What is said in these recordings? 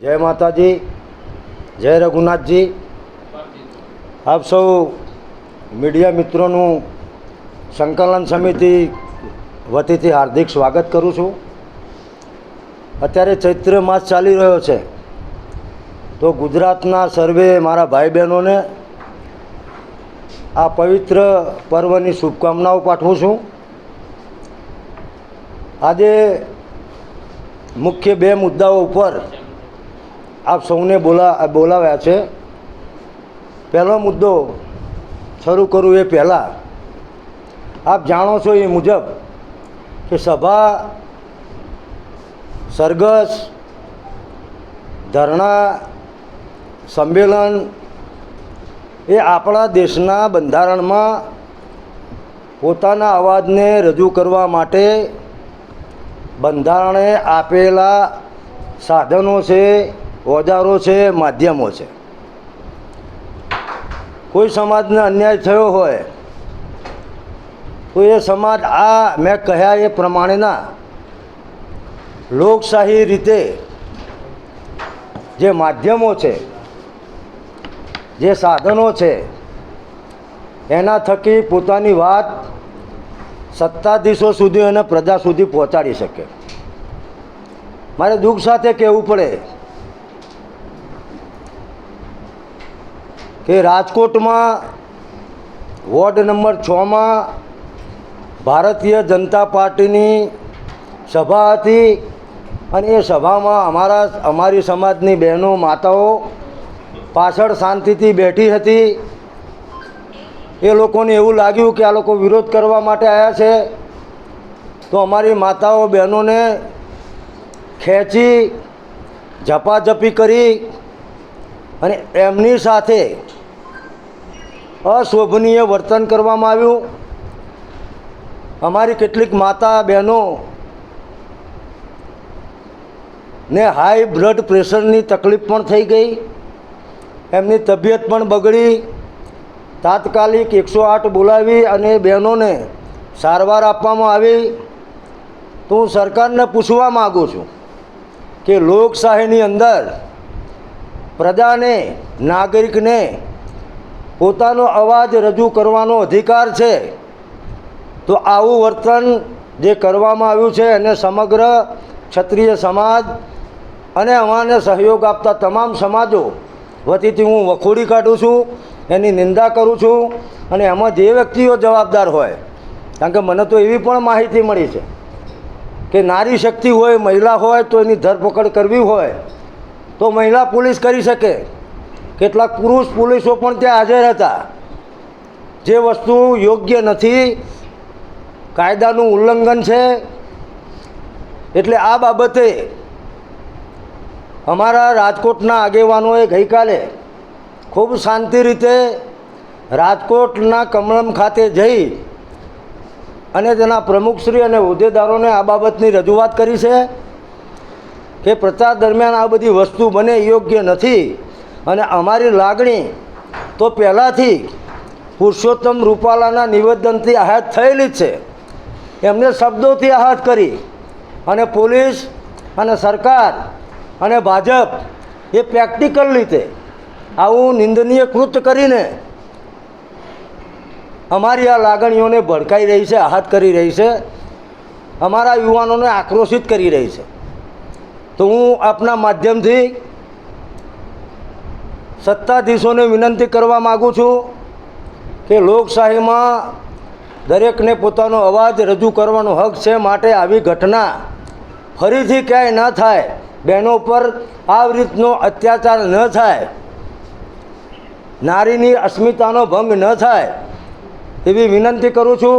જય માતાજી, જય રઘુનાથજી. આપ સૌ મીડિયા મિત્રોનું સંકલન સમિતિ વતીથી હાર્દિક સ્વાગત કરું છું. અત્યારે ચૈત્ર માસ ચાલી રહ્યો છે. તો ગુજરાતના સર્વે મારા ભાઈ બહેનોને આ પવિત્ર પર્વની શુભકામનાઓ પાઠવું છું. આજે મુખ્ય બે મુદ્દાઓ ઉપર આપ સૌને બોલા બોલાવ્યા છે. પહેલો મુદ્દો શરૂ કરું એ પહેલાં. આપ જાણો છો એ મુજબ કે સભા, સરઘસ, ધરણા, સંમેલન એ આપણા દેશના બંધારણમાં પોતાના અવાજને રજૂ કરવા માટે બંધારણે આપેલા સાધનો છે. ઓજારો છે, માધ્યમો છે. કોઈ સમાજને અન્યાય થયો હોય, તો એ સમાજ આ મેં કહ્યા એ પ્રમાણેના લોકશાહી રીતે જે માધ્યમો છે, જે સાધનો છે, એના થકી પોતાની વાત સત્તાધીશો સુધી અને પ્રજા સુધી પહોંચાડી શકે. મારે દુઃખ સાથે કહેવું પડે કે રાજકોટમાં વોર્ડ નંબર છમાં ભારતીય જનતા પાર્ટીની સભા હતી અને એ સભામાં અમારા અમારી સમાજની બહેનો, માતાઓ પાછળ શાંતિથી બેઠી હતી. એ લોકોને એવું લાગ્યું કે આ લોકો વિરોધ કરવા માટે આવ્યા છે. તો અમારી માતાઓ, બહેનોને ખેંચી, ઝપાઝપી કરી અને એમની સાથે અશોભનીય વર્તન કરવામાં આવ્યું. અમારી કેટલીક માતા બહેનો ને હાઈ બ્લડ પ્રેશરની તકલીફ પણ થઈ ગઈ. એમની તબિયત પણ બગડી. તાત્કાલિક એકસો આઠ બોલાવી અને બહેનોને સારવાર આપવામાં આવી. તો હું સરકારને પૂછવા માગું છું કે લોકશાહીની અંદર પ્રજાને, નાગરિકને પોતાનો અવાજ રજૂ કરવાનો અધિકાર છે, તો આવું વર્તન જે કરવામાં આવ્યું છે એને સમગ્ર ક્ષત્રિય સમાજ અને અમાને સહયોગ આપતા તમામ સમાજો વતીથી હું વખોડી કાઢું છું, એની નિંદા કરું છું અને એમાં જે વ્યક્તિઓ જવાબદાર હોય, કારણ કે મને તો એવી પણ માહિતી મળી છે કે નારી શક્તિ હોય, મહિલા હોય તો એની ધરપકડ કરવી હોય, તો મહિલા પોલીસ કરી શકે. કેટલાક પુરુષ પોલીસો પણ ત્યાં હાજર હતા. જે વસ્તુ યોગ્ય નથી, કાયદાનું ઉલ્લંઘન છે, એટલે આ બાબતે અમારા રાજકોટના આગેવાનોએ ગઈકાલે ખૂબ શાંતિ રીતે રાજકોટના કમલમ ખાતે જઈ અને તેના પ્રમુખશ્રી અને હોદ્દેદારોને આ બાબતની રજૂઆત કરી છે કે પ્રચાર દરમિયાન આ બધી વસ્તુ બને યોગ્ય નથી. અને અમારી લાગણી તો પહેલાંથી પુરુષોત્તમ રૂપાલાના નિવેદનથી આહત થયેલી જ છે. એમને શબ્દોથી આહત કરી અને પોલીસ અને સરકાર અને ભાજપ એ પ્રેક્ટિકલ રીતે આવું નિંદનીય કૃત્ય કરીને અમારી આ લાગણીઓને ભડકાઈ રહી છે આહત કરી રહી છે. અમારા યુવાનોને આક્રોશિત કરી રહી છે. તો હું આપના માધ્યમથી સત્તાધીશોને વિનંતી કરવા માગું છું કે લોકશાહીમાં દરેકને પોતાનો અવાજ રજૂ કરવાનો હક છે માટે આવી ઘટના ફરીથી ક્યાંય ન થાય, બહેનો પર આ રીતનો અત્યાચાર ન થાય, નારીની અસ્મિતાનો ભંગ ન થાય એવી વિનંતી કરું છું.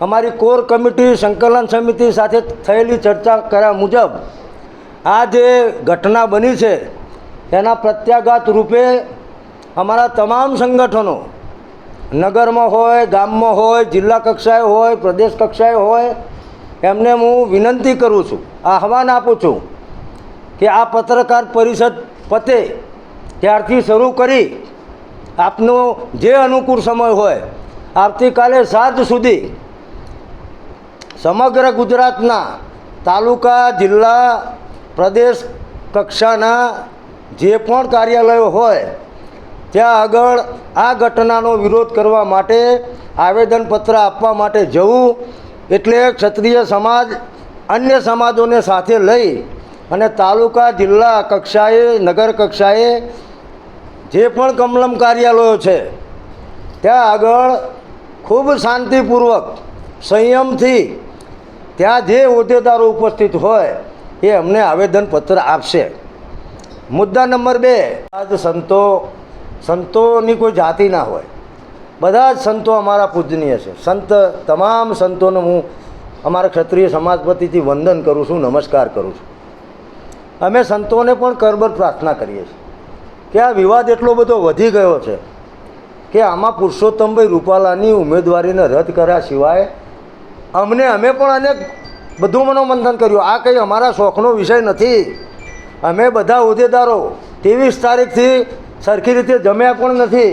અમારી કોર કમિટી સંકલન સમિતિ સાથે થયેલી ચર્ચા કર્યા મુજબ આ જે ઘટના બની છે. એના પ્રત્યાઘાત રૂપે અમારા તમામ સંગઠનો, નગરમાં હોય, ગામમાં હોય, જિલ્લા કક્ષાએ હોય, પ્રદેશ કક્ષાએ હોય, એમને હું વિનંતી કરું છું, આહવાન આપું છું કે આ પત્રકાર પરિષદ પતે ત્યારથી શરૂ કરી આપનો જે અનુકૂળ સમય હોય, આવતીકાલે સાંજ સુધી સમગ્ર ગુજરાતના તાલુકા, જિલ્લા, પ્રદેશ કક્ષાના જે પણ કાર્યાલયો હોય, ત્યાં આગળ આ ઘટનાનો વિરોધ કરવા માટે આવેદનપત્ર આપવા માટે જવું એટલે ક્ષત્રિય સમાજ અન્ય સમાજોને સાથે લઈ અને તાલુકા, જિલ્લા કક્ષાએ, નગર કક્ષાએ જે પણ કમલમ કાર્યાલયો છે, ત્યાં આગળ ખૂબ શાંતિપૂર્વક, સંયમથી ત્યાં જે હોદ્દેદારો ઉપસ્થિત હોય એ અમને આવેદનપત્ર આપશે. મુદ્દા નંબર બે આજ સંતો, સંતોની કોઈ જાતિ ના હોય. બધા જ સંતો અમારા પૂજનીય છે. સંત, તમામ સંતોને હું અમારા ક્ષત્રિય સમાજ વતીથી વંદન કરું છું, નમસ્કાર કરું છું. અમે સંતોને પણ કરબર પ્રાર્થના કરીએ છીએ. કે આ વિવાદ એટલો બધો વધી ગયો છે કે આમાં પુરુષોત્તમભાઈ રૂપાલાની ઉમેદવારીને રદ કર્યા સિવાય અમને, અમે પણ અને બધું મનોમંથન કર્યું. આ કંઈ અમારા શોખનો વિષય નથી. અમે બધા હોદ્દેદારો ત્રેવીસ તારીખથી સરખી રીતે જમ્યા પણ નથી,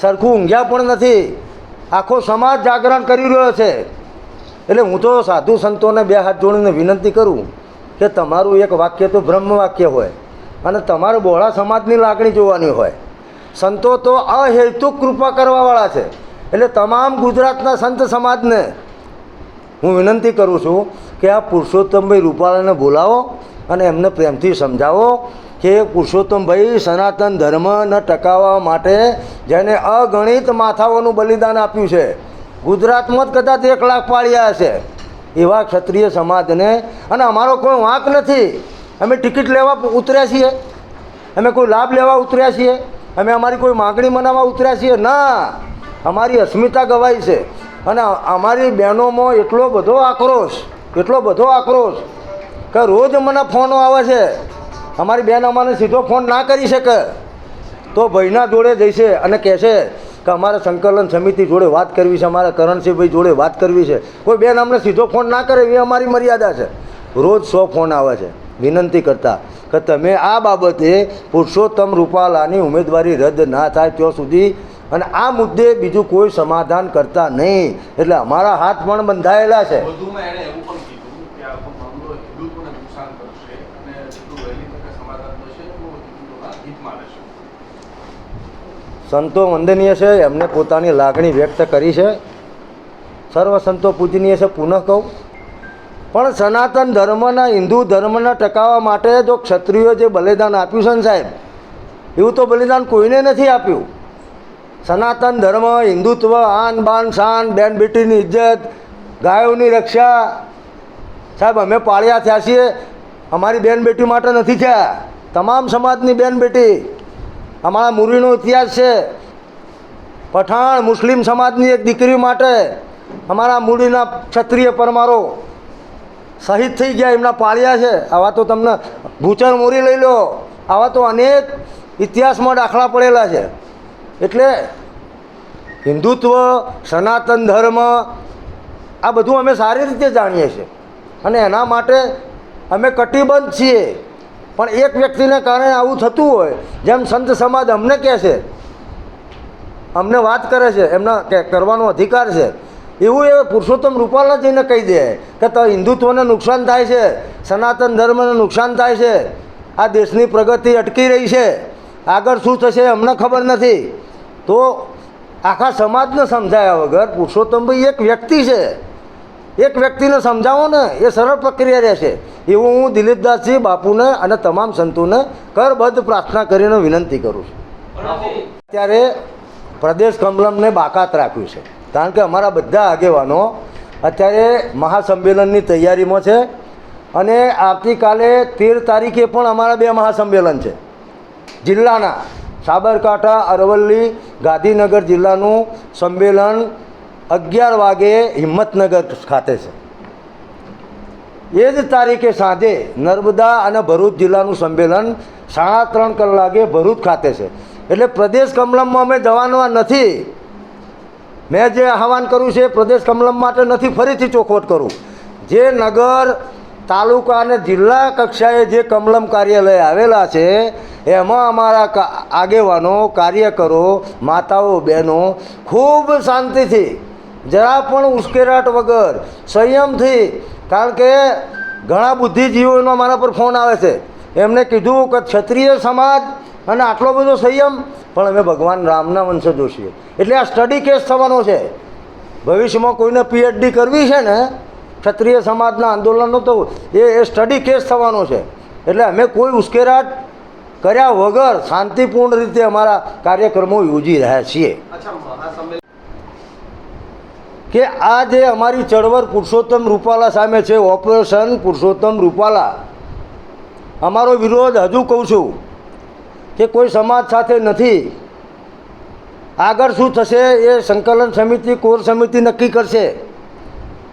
સરખું ઊંઘ્યા પણ નથી. આખો સમાજ જાગરણ કરી રહ્યો છે. એટલે હું તો સાધુ સંતોને બે હાથ જોડીને વિનંતી કરું કે તમારું એક વાક્ય તો બ્રહ્મ વાક્ય હોય અને તમારે બહોળા સમાજની લાગણી જોવાની હોય. સંતો તો અહેતુક કૃપા કરવાવાળા છે. એટલે તમામ ગુજરાતના સંત સમાજને હું વિનંતી કરું છું કે આ પુરુષોત્તમભાઈ રૂપાલાને બોલાવો અને એમને પ્રેમથી સમજાવો કે પુરુષોત્તમભાઈ સનાતન ધર્મને ટકાવવા માટે જેને અગણિત માથાઓનું બલિદાન આપ્યું છે. ગુજરાતમાં જ કદાચ એક લાખ પાળ્યા હશે. એવા ક્ષત્રિય સમાજને અને અમારો કોઈ વાંક નથી. અમે ટિકિટ લેવા ઉતર્યા છીએ. અમે કોઈ લાભ લેવા ઉતર્યા છીએ. અમે અમારી કોઈ માગણી મનાવવા ઉતર્યા છીએ. ના, અમારી અસ્મિતા ગવાઈ છે. અને અમારી બહેનોમાં એટલો બધો આક્રોશ, એટલો બધો આક્રોશ કે રોજ મને ફોનો આવે છે. અમારી બેન અમારે સીધો ફોન ના કરી શકે. તો ભાઈના જોડે જઈશે અને કહેશે કે અમારે સંકલન સમિતિ જોડે વાત કરવી છે, અમારે કરણસિંહભાઈ જોડે વાત કરવી છે. કોઈ બેન અમને સીધો ફોન ના કરે એ અમારી મર્યાદા છે. રોજ સો ફોન આવે છે, વિનંતી કરતા કે તમે આ બાબતે પુરુષોત્તમ રૂપાલાની ઉમેદવારી રદ ના થાય ત્યાં સુધી અને આ મુદ્દે બીજું કોઈ સમાધાન કરતા નહીં. એટલે અમારા હાથ પણ બંધાયેલા છે વધુમાં એણે એવું પણ કીધું કે આ મામલો હિન્દુત્વને નુકસાન કરશે અને જેટલું વહેલી તકે સમાધાન થશે એટલું હિન્દુઓના હિતમાં રહેશે સંતો વંદનીય છે, એમને પોતાની લાગણી વ્યક્ત કરી છે. સર્વ સંતો પૂજનીય છે, પુનઃ કહું. પણ સનાતન ધર્મના, હિન્દુ ધર્મને ટકાવવા માટે જો ક્ષત્રિયો જે બલિદાન આપ્યું છે ને સાહેબ, એવું તો બલિદાન કોઈને નથી આપ્યું. સનાતન ધર્મ, હિન્દુત્વ, આન બાન શાન, બેન બેટીની ઇજ્જત, ગાયોની રક્ષા. સાહેબ, અમે પાળ્યા થયા છીએ. અમારી બેન બેટી માટે નથી થયા. તમામ સમાજની બેન બેટી. અમારા મુરીનો ઇતિહાસ છે. પઠાણ મુસ્લિમ સમાજની એક દીકરી માટે અમારા મૂડીના ક્ષત્રિય પરમારો શહીદ થઈ ગયા, એમના પાળ્યા છે. આવા તો તમને ભૂચર મોરી લઈ લો. આવા તો અનેક ઇતિહાસમાં દાખલા પડેલા છે. એટલે હિન્દુત્વ, સનાતન ધર્મ, આ બધું અમે સારી રીતે જાણીએ છીએ. અને એના માટે અમે કટિબદ્ધ છીએ. પણ એક વ્યક્તિને કારણે આવું થતું હોય, જેમ સંત સમાજ અમને કહે છે, અમને વાત કરે છે, એમના કરવાનો અધિકાર છે, એવું એ પુરુષોત્તમ રૂપાલા જઈને કહી દે કે તો હિન્દુત્વને નુકસાન થાય છે, સનાતન ધર્મને નુકસાન થાય છે, આ દેશની પ્રગતિ અટકી રહી છે, આગળ શું થશે અમને ખબર નથી. તો આખા સમાજને સમજાયા વગર પુરુષોત્તમભાઈ એક વ્યક્તિ છે. એક વ્યક્તિને સમજાવો ને, એ સરળ પ્રક્રિયા રહેશે. એવું હું દિલીપદાસજી, બાપુને અને તમામ સંતોને કરબદ્ધ પ્રાર્થના કરીને વિનંતી કરું છું. અત્યારે પ્રદેશ કમલમને બાકાત રાખ્યું છે. કારણ કે અમારા બધા આગેવાનો અત્યારે મહાસંમેલનની તૈયારીમાં છે અને આવતીકાલે તેર તારીખે પણ અમારા બે મહાસંમેલન છે. જિલ્લાના સાબરકાંઠા, અરવલ્લી, ગાંધીનગર જિલ્લાનું સંમેલન અગિયાર વાગે હિંમતનગર ખાતે છે. એ જ તારીખે સાંજે નર્મદા અને ભરૂચ જિલ્લાનું સંમેલન સાડા ત્રણ કલાકે ભરૂચ ખાતે છે. એટલે પ્રદેશ કમલમમાં અમે જવાના નથી. મેં જે આહવાન કર્યું છે પ્રદેશ કમલમ માટે નથી, ફરીથી ચોખવટ કરું. જે નગર, તાલુકા અને જિલ્લા કક્ષાએ જે કમલમ કાર્યાલય આવેલા છે, એમાં અમારા આગેવાનો, કાર્યકરો, માતાઓ, બહેનો ખૂબ શાંતિથી જરા પણ ઉશ્કેરાટ વગર, સંયમથી. કારણ કે ઘણા બુદ્ધિજીવીઓનો મારા પર ફોન આવે છે. એમણે કીધું કે ક્ષત્રિય સમાજ અને આટલો બધો સંયમ, પણ અમે ભગવાન રામના વંશ જોશીએ એટલે આ સ્ટડી કેસ થવાનો છે. ભવિષ્યમાં કોઈને પીએચડી કરવી છે ને, ક્ષત્રિય સમાજના આંદોલનનો તો એ એ સ્ટડી કેસ થવાનો છે. એટલે અમે કોઈ ઉશ્કેરાટ કર્યા વગર શાંતિપૂર્ણ રીતે અમારા કાર્યક્રમો યોજી રહ્યા છીએ. કે આ જે અમારી ચળવળ પુરુષોત્તમ રૂપાલા સામે છે, ઓપરેશન પુરુષોત્તમ રૂપાલા, અમારો વિરોધ હજુ કહું છું કે કોઈ સમાજ સાથે નથી. આગળ શું થશે એ સંકલન સમિતિ, કોર સમિતિ નક્કી કરશે.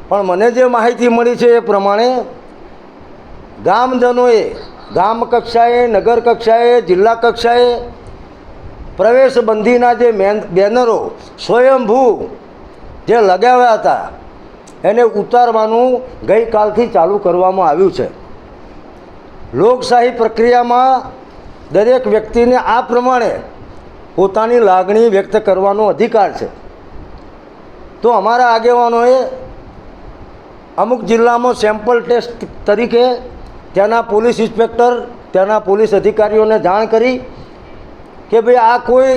પણ મને જે માહિતી મળી છે એ પ્રમાણે ગામજનોએ, ગામ કક્ષાએ, નગર કક્ષાએ, જિલ્લા કક્ષાએ પ્રવેશબંધીના જે બેનરો સ્વયંભૂ જે લગાવ્યા હતા, એને ઉતારવાનું ગઈકાલથી ચાલુ કરવામાં આવ્યું છે. લોકશાહી પ્રક્રિયામાં દરેક વ્યક્તિને આ પ્રમાણે પોતાની લાગણી વ્યક્ત કરવાનો અધિકાર છે. તો અમારા આગેવાનોએ અમુક જિલ્લામાં સેમ્પલ ટેસ્ટ તરીકે ત્યાંના પોલીસ ઇન્સ્પેક્ટર ત્યાંના પોલીસ અધિકારીઓને જાણ કરી કે ભાઈ આ કોઈ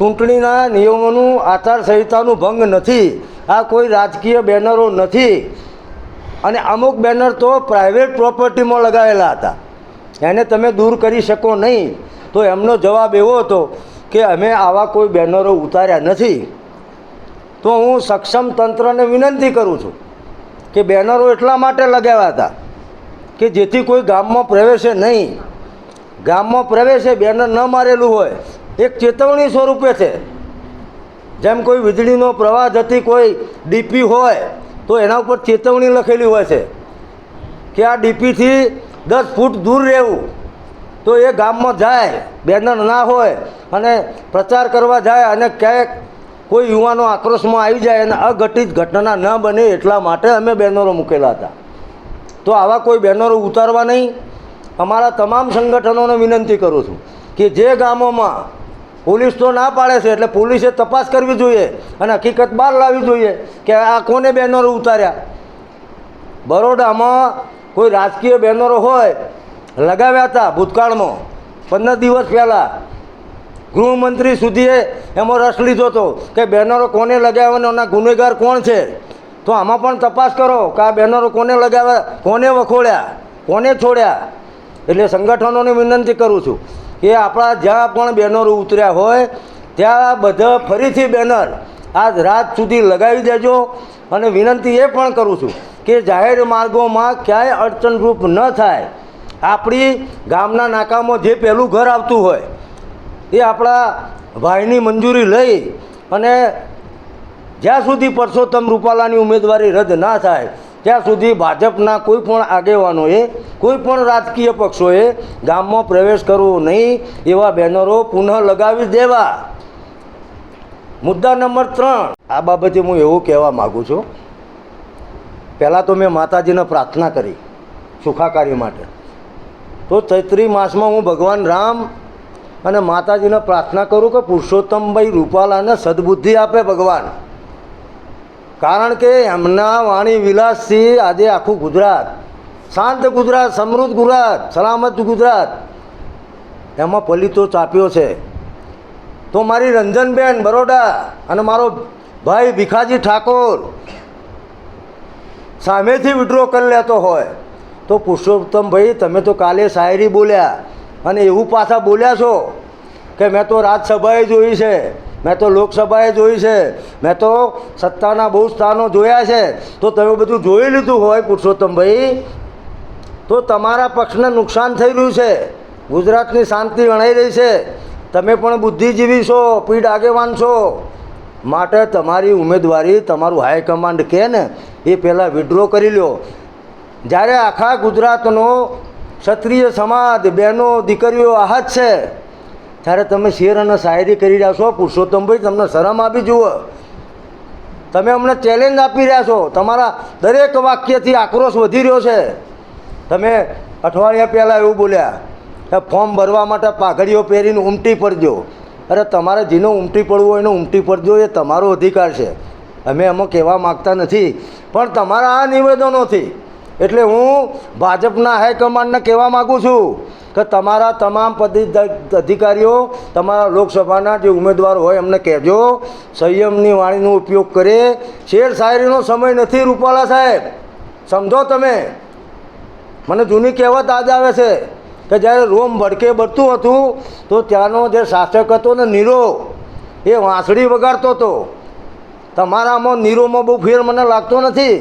ચૂંટણીના નિયમોનું, આચારસંહિતાનું ભંગ નથી. આ કોઈ રાજકીય બેનરો નથી. અને અમુક બેનર તો પ્રાઇવેટ પ્રોપર્ટીમાં લગાવેલા હતા. એને તમે દૂર કરી શકો નહીં. તો એમનો જવાબ એવો હતો કે અમે આવા કોઈ બેનરો ઉતાર્યા નથી. તો હું સક્ષમ તંત્રને વિનંતી કરું છું કે બેનરો એટલા માટે લગાવ્યા હતા કે જેથી કોઈ ગામમાં પ્રવેશે નહીં. ગામમાં પ્રવેશે બેનર ન મારેલું હોય. એક ચેતવણી સ્વરૂપે છે. જેમ કોઈ વીજળીનો પ્રવાહ જતી કોઈ ડીપી હોય, તો એના ઉપર ચેતવણી લખેલી હોય છે કે આ ડીપીથી દસ ફૂટ દૂર રહેવું. તો એ ગામમાં જાય બેનર ના હોય અને પ્રચાર કરવા જાય અને ક્યાંક કોઈ યુવાનો આક્રોશમાં આવી જાય અને અઘટિત ઘટના ન બને એટલા માટે અમે બેનરો મૂકેલા હતા. તો આવા કોઈ બેનરો ઉતારવા નહીં. અમારા તમામ સંગઠનોને વિનંતી કરું છું કે જે ગામોમાં પોલીસ તો ના પાડે છે, એટલે પોલીસે તપાસ કરવી જોઈએ અને હકીકત બહાર લાવવી જોઈએ કે આ કોને બેનરો ઉતાર્યા. બરોડામાં કોઈ રાજકીય બેનરો હોય, લગાવ્યા હતા ભૂતકાળમાં. પંદર દિવસ પહેલાં ગૃહમંત્રી સુધીએ એમાં રસ લીધો હતો કે બેનરો કોને લગાવ્યા અને ગુનેગાર કોણ છે. તો આમાં પણ તપાસ કરો કે આ બેનરો કોને લગાવ્યા, કોને વખોડ્યા, કોને છોડ્યા. એટલે સંગઠનોને વિનંતી કરું છું. કે આપણા જ્યાં પણ બેનરો ઉતર્યા હોય, ત્યાં બધા ફરીથી બેનર આજ રાત સુધી લગાવી દેજો. અને વિનંતી એ પણ કરું છું કે જાહેર માર્ગોમાં ક્યાંય અડચણરૂપ ન થાય. આપણી ગામના નાકામાં જે પહેલું ઘર આવતું હોય, એ આપણા ભાઈની મંજૂરી લઈ અને જ્યાં સુધી પરસોત્તમ રૂપાલાની ઉમેદવારી રદ ના થાય ત્યાં સુધી ભાજપના કોઈ પણ આગેવાનોએ, કોઈ પણ રાજકીય પક્ષોએ ગામમાં પ્રવેશ કરવો નહીં, એવા બેનરો પુનઃ લગાવી દેવા. મુદ્દા નંબર ત્રણ. આ બાબતે હું એવું કહેવા માગું છું. પહેલાં તો મેં માતાજીને પ્રાર્થના કરી સુખાકારી માટે. તો ચૈત્રી માસમાં હું ભગવાન રામ અને માતાજીને પ્રાર્થના કરું કે પુરુષોત્તમભાઈ રૂપાલાને સદબુદ્ધિ આપે ભગવાન. કારણ કે એમના વાણી વિલાસથી આજે આખું ગુજરાત, શાંત ગુજરાત, સમૃદ્ધ ગુજરાત, સલામત ગુજરાત, એમાં પલિતો ચાપ્યો છે. તો મારી રંજનબેન બરોડા અને મારો ભાઈ ભીખાજી ઠાકોર સામેથી વિડ્રો કરી લેતો હોય. તો પુરુષોત્તમભાઈ તમે તો કાલે શાયરી બોલ્યા અને એવું પાછા બોલ્યા છો કે મેં તો રાજસભાએ જોઈ છે. મેં તો લોકસભાએ જોઈ છે. મેં તો સત્તાના બહુ સ્થાનો જોયા છે. તો તમે બધું જોઈ લીધું હોય પુરુષોત્તમભાઈ. તો તમારા પક્ષને નુકસાન થઈ રહ્યું છે. ગુજરાતની શાંતિ વણાઈ રહી છે. તમે પણ બુદ્ધિજીવી છો પીડ આગેવાન છો. માટે તમારી ઉમેદવારી, તમારું હાઈકમાન્ડ કહે ને, એ પહેલાં વિડ્રો કરી લ્યો. જ્યારે આખા ગુજરાતનો ક્ષત્રિય સમાજ, બહેનો, દીકરીઓ આહત છે ત્યારે તમે શેર અને શાયરી કરી રહ્યા છો પુરુષોત્તમભાઈ તમને શરમ આપી જુઓ. તમે અમને ચેલેન્જ આપી રહ્યા છો. તમારા દરેક વાક્યથી આક્રોશ વધી રહ્યો છે. તમે અઠવાડિયા પહેલાં એવું બોલ્યા કે ફોર્મ ભરવા માટે પાઘડીઓ પહેરીને ઉમટી પડજો. અરે તમારે જેનો ઉમટી પડવું હોય એનો ઉમટી પડજો, એ તમારો અધિકાર છે. અમે એમાં કહેવા માગતા નથી. પણ તમારા આ નિવેદનોથી એટલે હું ભાજપના હાઈકમાન્ડને કહેવા માગું છું કે તમારા તમામ પદ અધિકારીઓ તમારા લોકસભાના જે ઉમેદવાર હોય એમને કહેજો. સંયમની વાણીનો ઉપયોગ કરે. શેર શાયરીનો સમય નથી રૂપાલા સાહેબ. સમજો તમે. મને જૂની કહેવત યાદ આવે છે કે જ્યારે રોમ ભડકે બળતું હતું, તો ત્યાંનો જે શાસક હતો ને નીરો, એ વાંસળી વગાડતો હતો. તમારામાં નીરોમાં બહુ ફેર મને લાગતો નથી.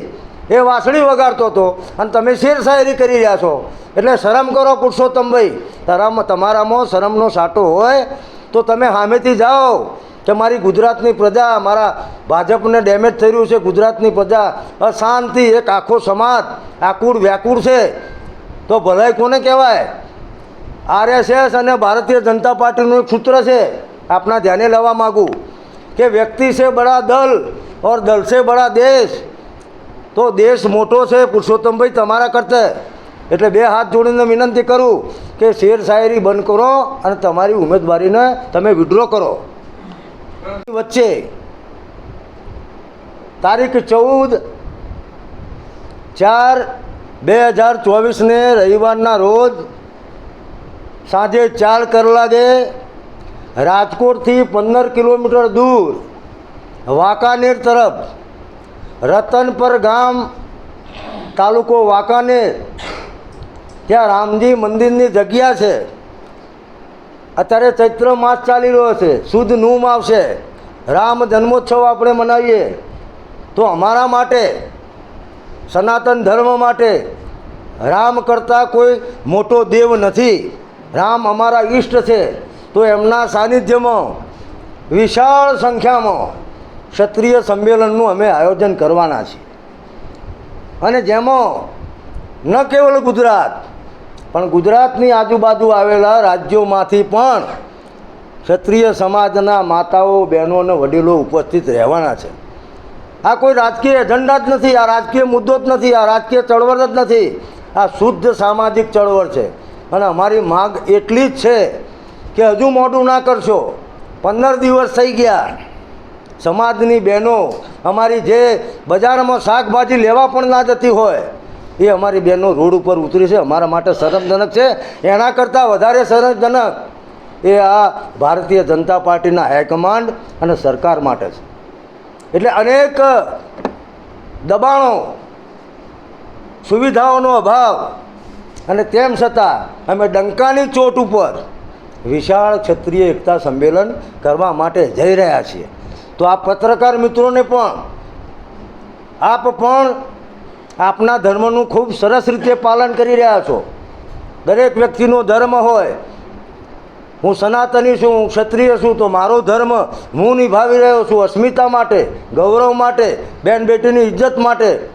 એ વાસણી વગાડતો હતો. અને તમે શેર શાયરી કરી રહ્યા છો. એટલે શરમ કરો પુરુષોત્તમભાઈ તારામાં તમારામાં શરમનો સાટો હોય તો તમે સામેથી જાઓ કે મારી ગુજરાતની પ્રજા, મારા ભાજપને ડેમેજ થઈ રહ્યું છે ગુજરાતની પ્રજા. અશાંતિ, એક આખો સમાજ, આકુળ વ્યાકુળ છે. તો ભલાઈ કોને કહેવાય? આરએસએસ અને ભારતીય જનતા પાર્ટીનું એક સૂત્ર છે, આપના ધ્યાને લેવા માગું, કે વ્યક્તિ છે બડા દલ, ઓર દલ છે બડા દેશ. તો દેશ મોટો છે, પુરુષોત્તમભાઈ, તમારા કરતા. એટલે બે હાથ જોડીને વિનંતી કરું કે શેર શાયરી બંધ કરો અને તમારી ઉમેદવારીને તમે વિડ્રો કરો. વચ્ચે તારીખ ચૌદ ચાર બે હજાર ચોવીસને રવિવારના રોજ સાંજે ચાર કલાકે રાજકોટથી પંદર કિલોમીટર દૂર વાંકાનેર તરફ રતનપર ગામ તાલુકો વાંકાનેર, ત્યાં રામજી મંદિરની જગ્યા છે. અત્યારે ચૈત્ર માસ ચાલી રહ્યો છે. શુદ્ધ નૂમ આવશે. રામ જન્મોત્સવ આપણે મનાવીએ. તો અમારા માટે, સનાતન ધર્મ માટે, રામ કરતાં કોઈ મોટો દેવ નથી. રામ અમારા ઈષ્ટ છે. તો એમના સાનિધ્યમાં વિશાળ સંખ્યામાં ક્ષત્રિય સંમેલનનું અમે આયોજન કરવાના છીએ. અને જેમાં ન કેવળ ગુજરાત, પણ ગુજરાતની આજુબાજુ આવેલા રાજ્યોમાંથી પણ ક્ષત્રિય સમાજના માતાઓ, બહેનો અને વડીલો ઉપસ્થિત રહેવાના છે. આ કોઈ રાજકીય એજન્ડા જ નથી, આ રાજકીય મુદ્દો જ નથી, આ રાજકીય ચળવળ જ નથી. આ શુદ્ધ સામાજિક ચળવળ છે. અને અમારી માગ એટલી જ છે કે હજુ મોડું ના કરશો. પંદર દિવસ થઈ ગયા. સમાજની બહેનો, અમારી જે બજારમાં શાકભાજી લેવા પણ ના જતી હોય, એ અમારી બહેનો રોડ ઉપર ઉતરી છે. અમારા માટે શરમજનક છે. એના કરતાં વધારે શરમજનક એ આ ભારતીય જનતા પાર્ટીના હાઈકમાન્ડ અને સરકાર માટે છે. એટલે અનેક દબાણો, સુવિધાઓનો અભાવ અને તેમ છતાં અમે ડંકાની ચોટ ઉપર વિશાળ ક્ષત્રિય એકતા સંમેલન કરવા માટે જઈ રહ્યા છીએ. તો આ પત્રકાર મિત્રોને પણ, આપ પણ આપના ધર્મનું ખૂબ સરસ રીતે પાલન કરી રહ્યા છો. દરેક વ્યક્તિનો ધર્મ હોય. હું સનાતની છું, હું ક્ષત્રિય છું, તો મારો ધર્મ હું નિભાવી રહ્યો છું અસ્મિતા માટે, ગૌરવ માટે બેન બેટીની ઇજ્જત માટે.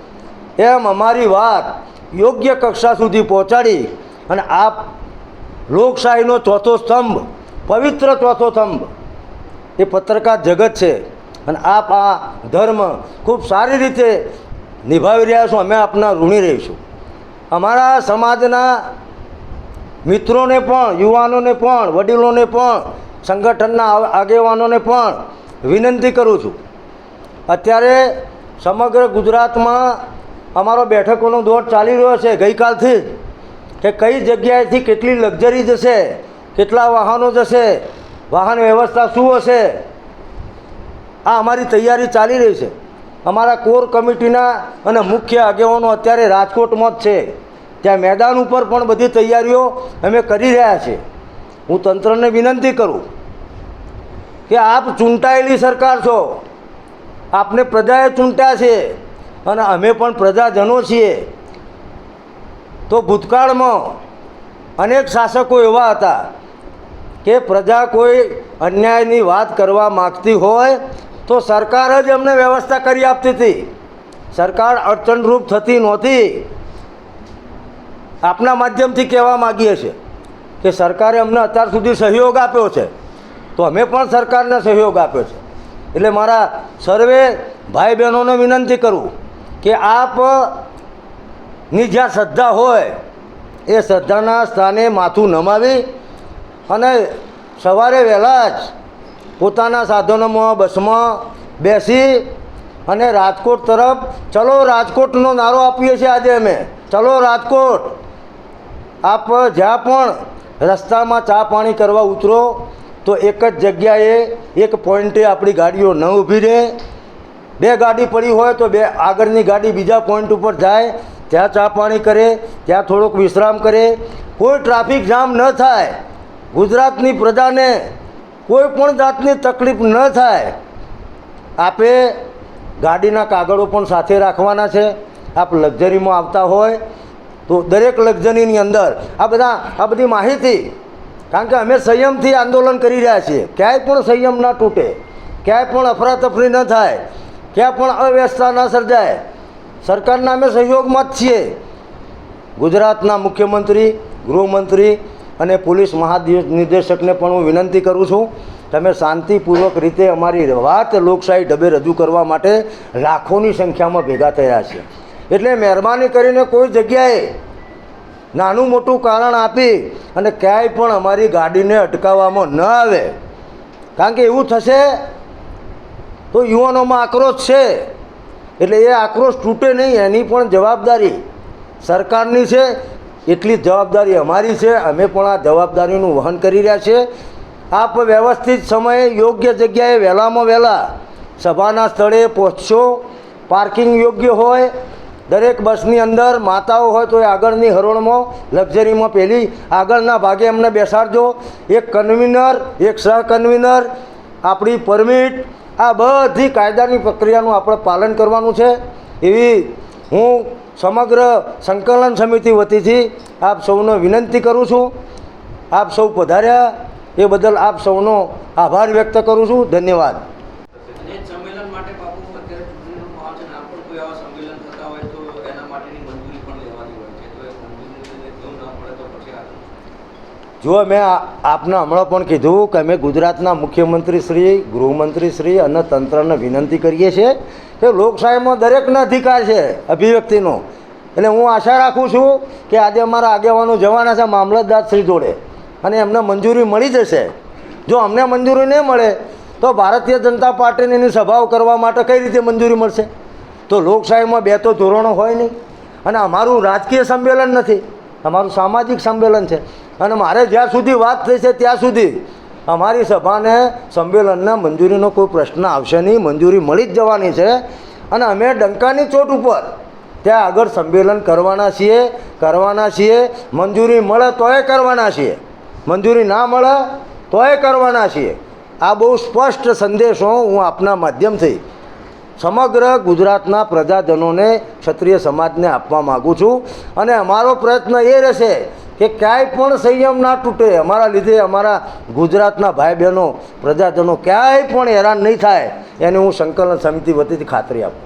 એમ અમારી વાત યોગ્ય કક્ષા સુધી પહોંચાડી અને આપ લોકશાહીનો ચોથો સ્તંભ, પવિત્ર ચોથો સ્તંભ. એ પત્રકાર જગત છે. અને આપ આ ધર્મ ખૂબ સારી રીતે નિભાવી રહ્યા છો, અમે આપના ઋણી રહીશું. અમારા સમાજના મિત્રોને પણ, યુવાનોને પણ, વડીલોને પણ, સંગઠનના આગેવાનોને પણ વિનંતી કરું છું. અત્યારે સમગ્ર ગુજરાતમાં અમારો બેઠકોનો દોર ચાલી રહ્યો છે ગઈકાલથી કે કઈ જગ્યાએથી કેટલી લક્ઝરી જશે, કેટલા વાહનો જશે, વાહન વ્યવસ્થા શું હશે આ અમારી તૈયારી ચાલી રહી છે. અમારા કોર કમિટીના અને મુખ્ય આગેવાનો અત્યારે રાજકોટમાં જ છે. ત્યાં મેદાન ઉપર પણ બધી તૈયારીઓ અમે કરી રહ્યા છીએ. હું તંત્રને વિનંતી કરું કે આપ ચૂંટાયેલી સરકાર છો. આપને પ્રજાએ ચૂંટ્યા છે અને અમે પણ પ્રજાજનો છીએ. તો ભૂતકાળમાં અનેક શાસકો એવા હતા કે પ્રજા કોઈ અન્યાયની વાત કરવા માગતી હોય તો સરકાર જ એમને વ્યવસ્થા કરી આપતી હતી. સરકાર અડચણરૂપ થતી નહોતી. આપના માધ્યમથી કહેવા માગીએ છીએ કે સરકારે અમને અત્યાર સુધી સહયોગ આપ્યો છે. તો અમે પણ સરકારને સહયોગ આપ્યો છે. એટલે મારા સર્વે ભાઈ બહેનોને વિનંતી કરું કે આપની જ્યાં શ્રદ્ધા હોય, એ શ્રદ્ધાના સ્થાને માથું નમાવી અને સવારે વહેલા જ પોતાના સાધનોમાં, બસમાં બેસી અને રાજકોટ તરફ, ચલો રાજકોટનો નારો આપીએ છીએ આજે અમે. ચલો રાજકોટ. આપ જ્યાં પણ રસ્તામાં ચા પાણી કરવા ઉતરો, તો એક જ જગ્યાએ એક પોઈન્ટે આપણી ગાડીઓ ન ઊભી રહે. બે ગાડી પડી હોય તો બે આગળની ગાડી બીજા પોઈન્ટ ઉપર જાય, ત્યાં ચા પાણી કરે, ત્યાં થોડોક વિશ્રામ કરે. કોઈ ટ્રાફિક જામ ન થાય. ગુજરાતની પ્રજાને કોઈ પણ જાતની તકલીફ ન થાય, આપે ગાડીના કાગળો પણ સાથે રાખવાના છે. આપ લક્ઝરીમાં આવતા હોય તો દરેક લક્ઝરીની અંદર આ બધા, આ બધી માહિતી, કારણ કે અમે સંયમથી આંદોલન કરી રહ્યા છીએ. ક્યાંય પણ સંયમ ના તૂટે, ક્યાંય પણ અફરાતફરી ન થાય ક્યાં પણ અવ્યવસ્થા ન સર્જાય. સરકારના અમે સહયોગમાં જ છીએ. ગુજરાતના મુખ્યમંત્રી, ગૃહમંત્રી અને પોલીસ મહાનિર્દેશકને પણ હું વિનંતી કરું છું, તમે શાંતિપૂર્વક રીતે અમારી વાત લોકશાહી ઢબે રજૂ કરવા માટે લાખોની સંખ્યામાં ભેગા થયા છે. એટલે મહેરબાની કરીને કોઈ જગ્યાએ નાનું મોટું કારણ આપી અને ક્યાંય પણ અમારી ગાડીને અટકાવવામાં ન આવે. કારણ કે એવું થશે તો યુવાનોમાં આક્રોશ છે. એટલે એ આક્રોશ તૂટે નહીં, એની પણ જવાબદારી સરકારની છે. એટલી જવાબદારી અમારી છે. અમે પણ આ જવાબદારીનું વહન કરી રહ્યા છીએ આપ વ્યવસ્થિત સમયે યોગ્ય જગ્યાએ વહેલામાં વહેલા સભાના સ્થળે પહોંચશો. પાર્કિંગ યોગ્ય હોય, દરેક બસની અંદર માતાઓ હોય તો એ આગળની હરોળમાં, લક્ઝરીમાં પહેલી આગળના ભાગે એમને બેસાડજો. એક કન્વીનર, એક સહ કન્વીનર, આપણી પરમિટ, આ બધી કાયદાની પ્રક્રિયાનું આપણે પાલન કરવાનું છે. એવી હું સમગ્ર સંકલન સમિતિ વતીથી આપ સૌને વિનંતી કરું છું. આપ સૌ પધાર્યા. એ બદલ આપ સૌનો આભાર વ્યક્ત કરું છું. ધન્યવાદ. જો મેં આપને હમણાં પણ કીધું કે અમે ગુજરાતના મુખ્યમંત્રી શ્રી ગૃહમંત્રી શ્રી અને તંત્રને વિનંતી કરીએ છીએ કે લોકશાહીમાં દરેકનો અધિકાર છે અભિવ્યક્તિનો. એટલે હું આશા રાખું છું કે આજે અમારા આગેવાનો જવાના છે મામલતદાર શ્રી જોડે. અને એમને મંજૂરી મળી જશે. જો અમને મંજૂરી નહીં મળે, તો ભારતીય જનતા પાર્ટીને એની સભાઓ કરવા માટે કઈ રીતે મંજૂરી મળશે? તો લોકશાહીમાં બે તો ધોરણો હોય નહીં. અને અમારું રાજકીય સંમેલન નથી. અમારું સામાજિક સંમેલન છે. અને મારે જ્યાં સુધી વાત થઈ છે ત્યાં સુધી અમારી સભાને સંમેલનને મંજૂરીનો કોઈ પ્રશ્ન આવશે નહીં, મંજૂરી મળી જ જવાની છે. અને અમે ડંકાની ચોટ ઉપર ત્યાં આગળ સંમેલન કરવાના છીએ કરવાના છીએ. મંજૂરી મળે તોય કરવાના છીએ. મંજૂરી ના મળે તોય કરવાના છીએ. આ બહુ સ્પષ્ટ સંદેશો હું આપના માધ્યમથી સમગ્ર ગુજરાતના પ્રજાજનોને, ક્ષત્રિય સમાજને આપવા માગું છું. અને અમારો પ્રયત્ન એ રહેશે કે ક્યાંય પણ સંયમ ના તૂટે. અમારા લીધે અમારા ગુજરાતના ભાઈ બહેનો પ્રજાજનો ક્યાંય પણ હેરાન નહીં થાય. એની હું સંકલન સમિતિ વતીથી ખાતરી આપું